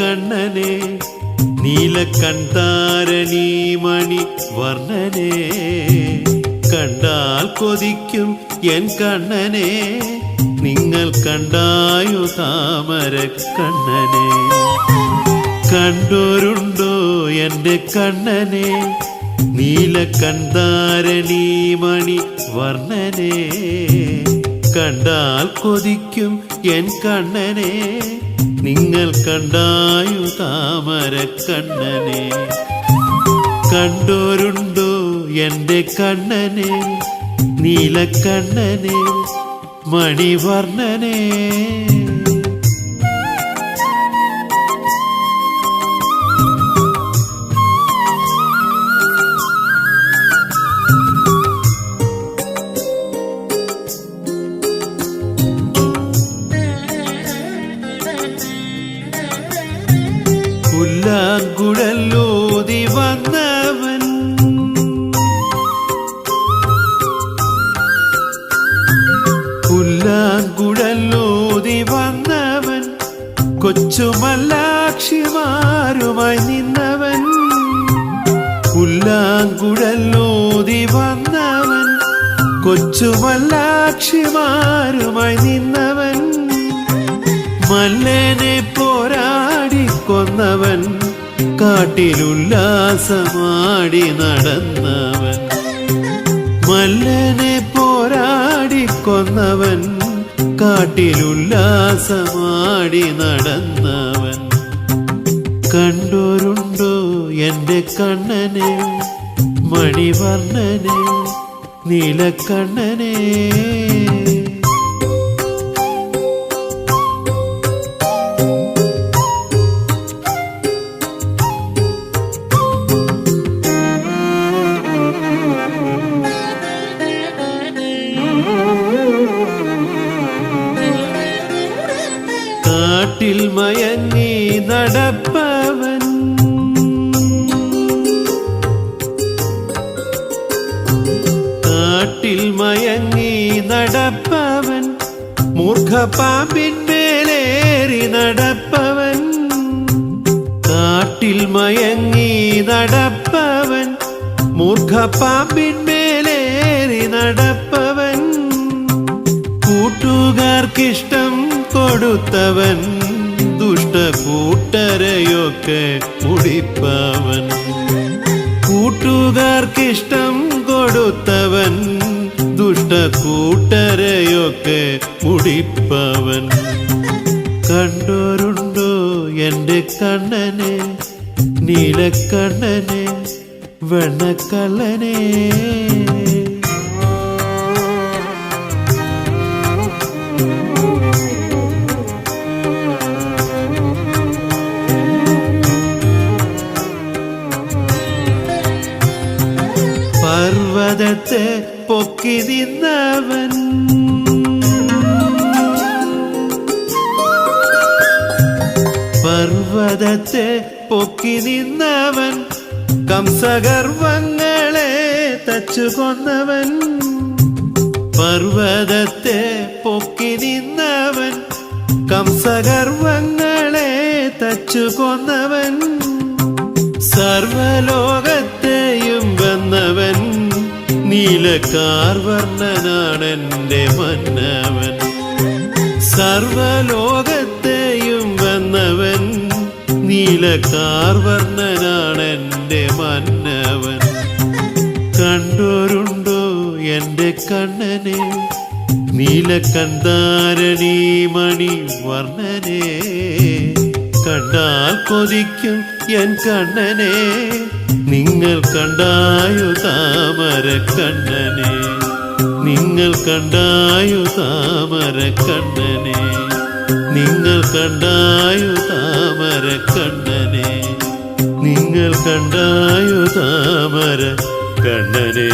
കണ്ണനെ? നീലക്കൺതാരണീ മണി വർണനെ. കണ്ടാൽ കൊതിക്കും എൻ കണ്ണനെ. നിങ്ങൾ കണ്ടായോ താമര കണ്ണനെ? കണ്ടോരുണ്ടോ എന്റെ കണ്ണനെ? നീലക്കൺതാരണീ മണി വർണനെ. കണ്ടാൽ കൊതിക്കും എൻ കണ്ണനെ. നിങ്ങൾ കണ്ടായു താമര കണ്ണനെ. കണ്ടോരുണ്ടോ എന്റെ കണ്ണനെ? നീലക്കണ്ണനെ. മണിവർണനെ. പുല്ലാങ്കുഴലോതി വന്നവൻ. പുല്ലാങ്കുഴലോതി വന്നവൻ. കൊച്ചുമല്ലാക്ഷിമാരുമായി നിന്നവൻ. പുല്ലാങ്കുഴലോതി വന്നവൻ. കൊച്ചുമല്ലാക്ഷിമാരുമായി നിന്നവൻ. മല്ലനെ പോരാടി കൊന്നവൻ കാട്ടിലുല്ലാസമാടി നടന്നവൻ. മല്ലനെ പോരാടി കൊന്നവൻ കാട്ടിലുല്ലാസമാടി നടന്നവൻ. കണ്ടോരുണ്ടോ എന്റെ കണ്ണനെ മണിവർണനെ നീലക്കണ്ണനെ? കാട്ടിൽ മയങ്ങി നടപ്പവൻ. കാട്ടിൽ മയങ്ങി നടപ്പവൻ. മൂർഖപ്പാമ്പിന്മേലേറി നടപ്പവൻ. കാട്ടിൽ മയങ്ങി നടപ്പവൻ. മൂർഖപ്പാമ്പിന്മേലേറി നടപ്പവൻ. കൂട്ടുകാർക്കിഷ്ടം കൊടുത്തവൻ. ദുഷ്ട കൂട്ടരയൊക്കെ മുടിപ്പവൻ. കൂട്ടുകാർക്കിഷ്ടം കൊടുത്തവൻ ദുഷ്ട കൂട്ടരയൊക്കെ മുടിപ്പവൻ. കണ്ടോരുണ്ടോ എന്റെ കണ്ണനെ നീലക്കണ്ണനെ വെണ്ണക്കള്ളനെ പൊക്കി നിന്നവൻ. പർവതത്തെ പൊക്കി നിന്നവൻ കംസഗർവങ്ങളെ തച്ചു കൊന്നവൻ. പർവതത്തെ പൊക്കി നിന്നവൻ കംസഗർവങ്ങളെ തച്ചു കൊന്നവൻ. സർവലോകത്തെയും വന്നവൻ. നീലക്കാർവർണനാണെന്റെ മന്നവൻ. സർവലോകത്തെയും വന്നവൻ നീലക്കാർവർണനാണെന്റെ മന്നവൻ. കണ്ടോരുണ്ടോ എന്റെ കണ്ണനെ? നീലക്കന്താരണി മണി വർണനെ. കണ്ടാൽ കൊതിക്കും എൻ കണ്ണനെ. നിങ്ങൾ കണ്ടായു താമര കണ്ണനെ നിങ്ങൾ കണ്ടായു താമര കണ്ണനെ നിങ്ങൾ കണ്ടായു താമര കണ്ണനെ നിങ്ങൾ കണ്ടായു താമര കണ്ണനെ